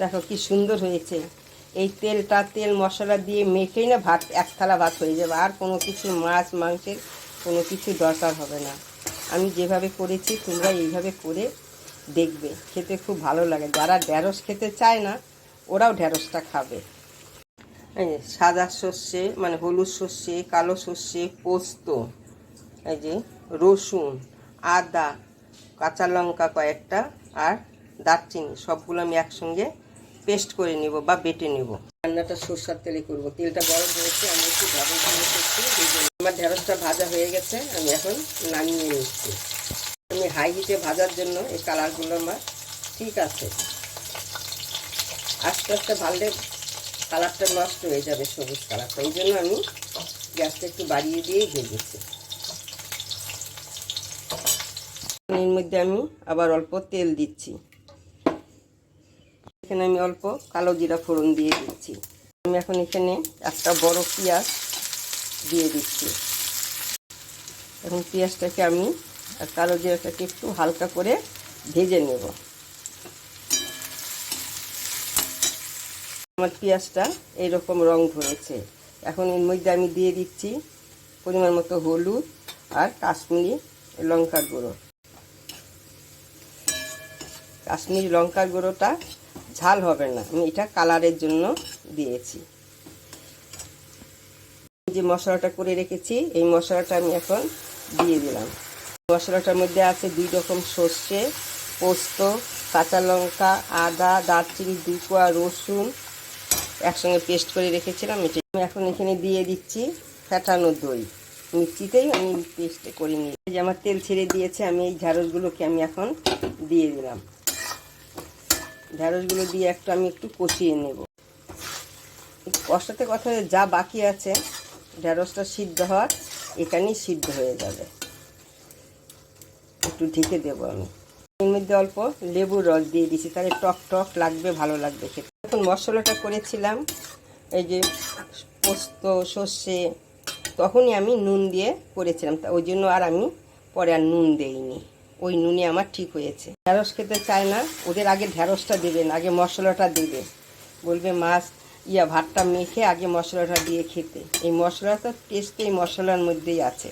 দেখো কি সুন্দর হয়েছে এই তেলটা তেল মশলা দিয়ে মেখেই না ভাত, এক থালা ভাত হয়ে যাবে। আর কোনো কিছু মাছ, মাংসের কোনো কিছু দরকার হবে না। আমি যেভাবে করেছি, তোমরা এইভাবে করে দেখবে। খেতে খুব ভালো লাগে। যারা ঢ্যাঁড়স খেতে চায় না, ওরাও ঢ্যাঁড়সটা খাবে। সাদা সর্ষে মানে হলুদ সর্ষে, কালো সর্ষে, পোস্ত, এই যে রসুন, আদা, কাঁচা লঙ্কা কয়েকটা আর দারচিনি, সবগুলো আমি একসঙ্গে পেস্ট করে নিব বা বেটে নিব। রান্নাটা সরষার তেলে করব। তেলটা গরম হয়েছে, আমি একটু দিয়ে করছি আমার ঢেঁড়সটা ভাজা হয়ে গেছে, আমি এখন নামিয়ে নিচ্ছি। আমি হাই হিটে ভাজার জন্য এই কালারগুলো আমার ঠিক আছে। আস্তে আস্তে ভাললে কালারটা নষ্ট হয়ে যাবে, সবুজ কালারটা এই জন্য আমি গ্যাসটা একটু বাড়িয়ে দিয়েই ভেজেছি এর মধ্যে আমি আবার অল্প তেল দিচ্ছি। এখানে আমি অল্প কালো জিরা ফোড়ন দিয়ে দিচ্ছি। আমি এখন এখানে একটা বড় পেঁয়াজ দিয়ে দিচ্ছি। এখন পেঁয়াজটাকে আমি আর কালো জিরাটাকে একটু হালকা করে ভেজে নেব। আমার পেঁয়াজটা এইরকম রং ধরেছে। এখন এর মধ্যে আমি দিয়ে দিচ্ছি পরিমাণ মতো হলুদ আর কাশ্মীরি লঙ্কার গুঁড়ো। কাশ্মীরি লঙ্কার গুঁড়োটা ঝাল হবে না। আমি এটা কালারের জন্য দিয়েছি। যে মশলাটা করে রেখেছি, এই মশলাটা আমি এখন দিয়ে দিলাম। মশলাটার মধ্যে আছে দুই রকম সর্ষে, পোস্ত, কাঁচা লঙ্কা, আদা, দারচিনি দুই কোয়া রসুন একসঙ্গে পেস্ট করে রেখেছিলাম। এটা আমি এখন এখানে দিয়ে দিচ্ছি ফ্যাটানো দই। মিষ্টিতেই আমি পেস্ট করে নিই এই যে আমার তেল ছেড়ে দিয়েছে, আমি এই ঢ্যাঁড়সগুলোকে আমি এখন দিয়ে দিলাম। ঢ্যাঁড়সগুলো দিয়ে একটু আমি একটু কষিয়ে নেব। কষাতে কথা যা বাকি আছে ঢ্যাঁড়সটা সিদ্ধ হওয়ার, এখানেই সিদ্ধ হয়ে যাবে। একটু ঢেকে দেবো আমি। এর মধ্যে অল্প লেবুর রস দিয়ে দিয়েছি, তাহলে টক টক লাগবে, ভালো লাগবে খেতে। এখন মশলাটা করেছিলাম, এই যে পোস্ত, সর্ষে, তখনই আমি নুন দিয়ে করেছিলাম, তা ওই জন্য আর আমি পরে আর নুন দেইনি। ওই নুনে আমার ঠিক হয়েছে। ঢ্যাঁড়স খেতে চায় না, ওদের আগে ঢ্যাঁড়সটা দেবেন, আগে মশলাটা দেবে বলবে, মাছ, ইয়া ভাতটা মেখে আগে মশলাটা দিয়ে খেতে। এই মশলাটা টেস্ট এই মশলার মধ্যেই আছে।